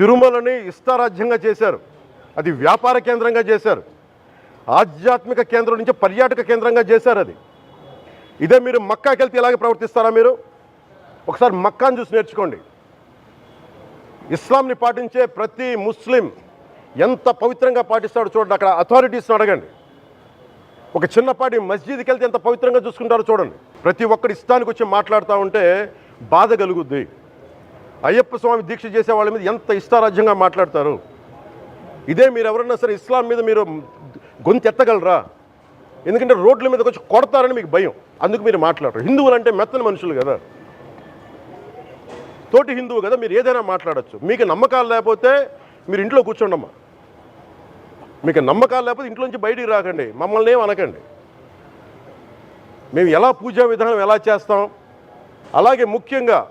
తిరుమలని ఇష్టారాజ్యంగా చేశారు. అది వ్యాపార కేంద్రంగా చేశారు. ఆధ్యాత్మిక కేంద్రం నుంచి పర్యాటక కేంద్రంగా చేశారు అది. ఇదే మీరు మక్కాకి వెళ్తే ఇలాగే ప్రవర్తిస్తారా మీరు? ఒకసారి మక్కాను చూసి నేర్చుకోండి. ఇస్లాంని పాటించే ప్రతి ముస్లిం ఎంత పవిత్రంగా పాటిస్తాడో చూడండి. అక్కడ అథారిటీస్ని అడగండి. ఒక చిన్నపాటి మస్జిద్కి వెళ్తే ఎంత పవిత్రంగా చూసుకుంటారో చూడండి. ప్రతి ఒక్కరి ఇష్టానికి వచ్చి మాట్లాడుతూ ఉంటే బాధ కలుగుద్ది. అయ్యప్ప స్వామి దీక్ష చేసే వాళ్ళ మీద ఎంత ఇష్టారాజ్యంగా మాట్లాడతారు? ఇదే మీరు ఎవరన్నా సరే ఇస్లాం మీద మీరు గొంతు ఎత్తగలరా? ఎందుకంటే రోడ్ల మీదకి వచ్చి కొడతారని మీకు భయం. అందుకు మీరు మాట్లాడరు. హిందువులు అంటే మెత్తని మనుషులు కదా. తోటి హిందువు కదా మీరు ఏదైనా మాట్లాడచ్చు. మీకు నమ్మకాలు లేకపోతే మీరు ఇంట్లో కూర్చోండమ్మా. మీకు నమ్మకాలు లేకపోతే ఇంట్లోంచి బయటికి రాకండి. మమ్మల్ని ఏం అనకండి. మేము ఎలా పూజా విధానం ఎలా చేస్తాం? అలాగే ముఖ్యంగా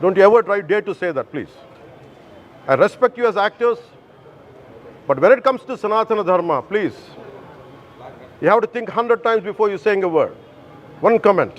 Don't you ever try, dare to say that, please. I respect you as actors, but when it comes to Sanatana Dharma, please, you have to think 100 times before you saying a word. One comment.